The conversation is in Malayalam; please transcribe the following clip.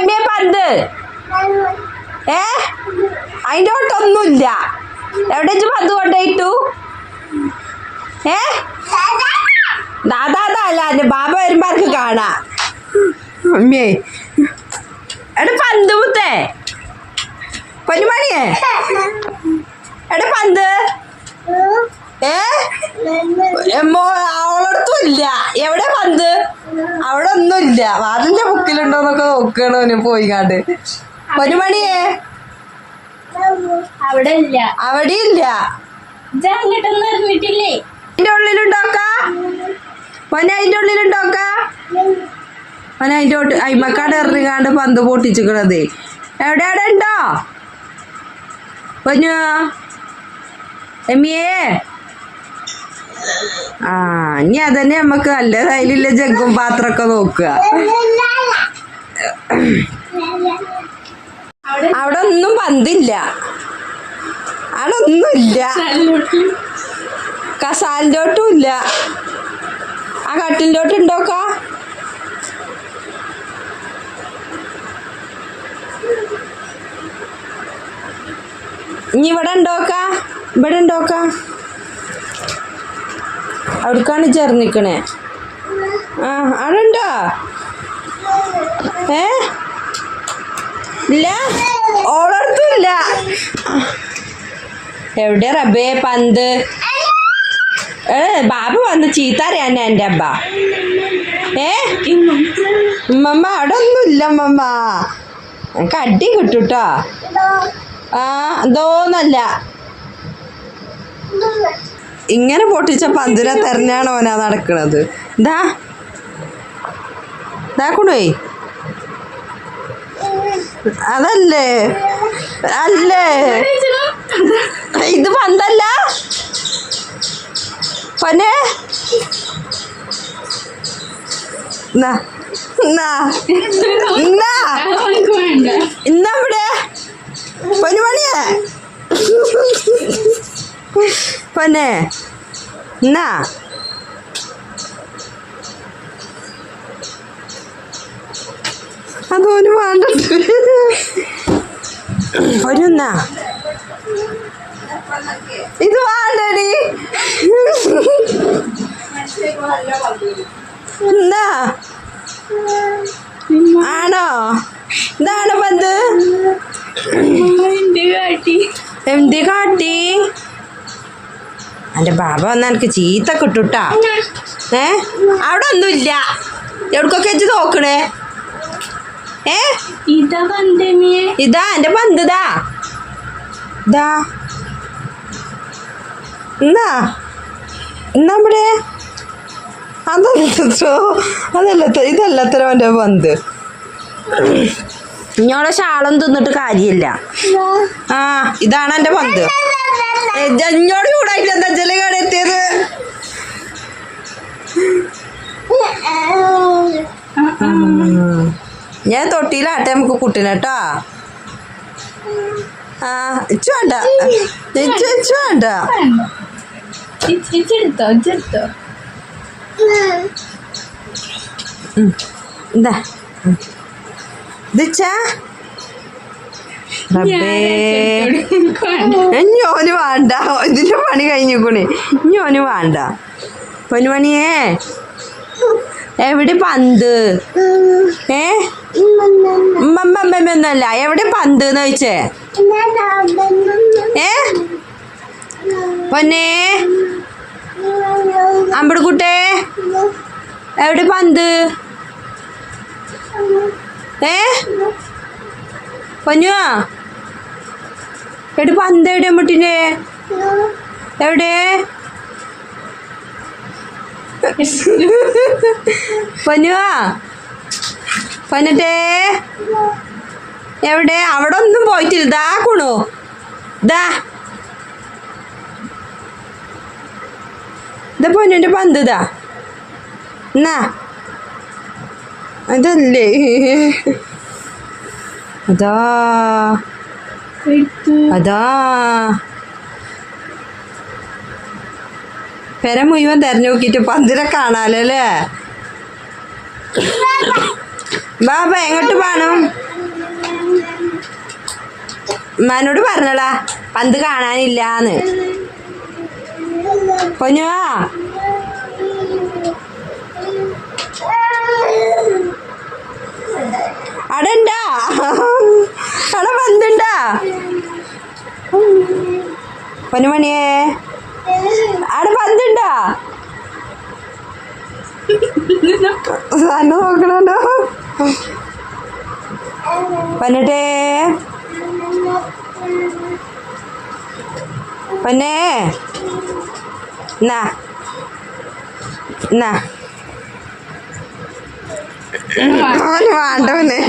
എമ്മേ പന്ത് ഏ? അതിന്റെ ഒട്ടൊന്നുമില്ല എവിടെ വെച്ച് പന്ത് കൊണ്ടുപോയിട്ടു? ഏ? ദാദാ അല്ല എന്റെ ബാബ വരുമ്പോ ആർക്ക് കാണാ? അമ്മേ. എടാ പന്ത് മുത്തേ. പൊന്നുമണിയേ. എടാ പന്ത്. ഏ? എമ്മോ അവളടുത്തും ഇല്ല എവിടെ പന്ത് അവിടെ വാതിലിന്റെ വാതിന്റെ ബുക്കിലുണ്ടോന്നൊക്കെ നോക്കണോന് പോയി കാണ്ട് പൊന്നുമണിയേ അവിടെ ഇല്ല അവിടെ ഇല്ല അറിഞ്ഞിട്ടില്ലേ അതിന്റെ ഉള്ളിലുണ്ടോക്ക? പൊന്നെ അതിന്റെ ഉള്ളിലുണ്ടോക്ക? പൊന്നെ അതിന്റെ ഒട്ട് അയിമക്കാട് എറിഞ്ഞാണ്ട് പന്ത് പൊട്ടിച്ചിക്കണത്. എവിടെ അവിടെ ഉണ്ടോ പൊന്നു എമ്മിയേ? ആ ഇനി അതന്നെ നമ്മക്ക് നല്ല കയ്യിലില്ല ജഗ്ഗും പാത്രമൊക്കെ നോക്കുക. അവിടെ ഒന്നും പന്തില്ല. അവിടെ ഒന്നുമില്ല. കസാലിന്റെ ഒട്ടും ഇല്ല. ആ കട്ടിലോട്ട് ഉണ്ടോക്ക ഇനി ഇവിടെ ഉണ്ടോക്ക ഇവിടെ ഉണ്ടോക്ക അവിടേക്കാണ് ചേർന്നിക്കണേ. ആ അവിടുണ്ടോ ഏ? ഇല്ല? ഓളടുത്തും ഇല്ല എവിടെ റബേ പന്ത്? ഏ ബാബ വന്ന് ചീത്ത അറിയാൻ എന്റെ അബ്ബ. ഏ? ഉമ്മമ്മ അവിടെ ഒന്നുമില്ല ഉമ്മമ്മ. എനിക്ക് അടി കിട്ടൂട്ടോ. ആ എന്തോന്നല്ല. ഇങ്ങനെ പൊട്ടിച്ച പന്തിനെ തെരഞ്ഞാണ് ഓനാ നടക്കണത്. ദാ. ഇതാക്കണേ അതല്ലേ? അല്ലേ? ഇത് പന്തല്ല? പനെ എന്നാ എന്നാ എന്നാ ഇവിടെ പനുമണിയേ പനെ എന്നാ അതോന് വേണ്ട ഒരുന്നാ ഇത് വേണ്ടടി. എന്നാ ആണോ? എന്താണ് പന്ത്? എന്റെ കാട്ടി എന്ത് കാട്ടി? എന്റെ ബാബ വന്ന എനിക്ക് ചീത്ത കിട്ടൂട്ടാ. ഏ? അവിടെ ഒന്നുമില്ല. എവിടക്കൊക്കെ വെച്ച് നോക്കണേ? ഏ? ഇതാ എന്റെ എന്റെ പന്ത് ഇതാ. ഇതാ. എന്നാ എന്നാ ഇവിടെ? അതല്ലോ അതല്ല ഇതല്ലത്ര എന്റെ പന്ത്? ഇഞ്ഞോടെ ശാളം തിന്നിട്ട് കാര്യമില്ല. ആ ഇതാണ് എന്റെ പന്ത്. ഇഞ്ഞോട് ചൂടായിട്ട് എന്താ ചെല്ലി കടത്തിയത് ഞാൻ തൊട്ടിയിലാട്ടെ നമുക്ക് കുട്ടീനെ കേട്ടോ ആ ഇച്ചു വേണ്ട. ഇച്ചു ഇച്ചു വേണ്ട. എന്താ ഇഞ്ഞോന് വേണ്ട. ഇതിന്റെ പണി കഴിഞ്ഞിക്കുണി. ഇഞ്ഞോന് വേണ്ട. പൊന്നുമണിയേ എവിടെ പന്ത്? ഏ? ഉമ്മമ്മമ്മൊന്നല്ല എവിടെ പന്ത് എന്ന് ചോദിച്ചേ? ഏ? പൊന്നേ. അമ്പടക്കുട്ടേ എവിടെ പന്ത്? ഏ? പഞ്ഞുവാ? എവിടെ പന്ത് എവിടെ അമ്മട്ടിന്റെ? എവിടെ? പഞ്ഞുവാ? പൊന്നട്ടേ? എവിടെ? അവിടെ ഒന്നും പോയിട്ടില്ല. ദാ കുണു. ദാ. ഇതാ പൊന്നിന്റെ പന്ത് ഇതാ എന്നാ? അതല്ലേ? അതാ. അതാ. പെര മുഴുവൻ തെരഞ്ഞു നോക്കിയിട്ട് പന്തിരെ കാണാലോ അല്ലേ? ബാബ എങ്ങോട്ട് പോണം? ഉമ്മാനോട് പറഞ്ഞടാ പന്ത് കാണാനില്ലാന്ന്. പൊന്നുവാ അടണ്ടാ അവിടെ പന്തുണ്ടാ പൊന്നുമണിയേ അവിടെ പന്തുണ്ടോ? തന്നെ നോക്കണോ പന്നട്ടേ പന്നേ എന്നാ എന്നാ. വേണ്ട പന്നെ.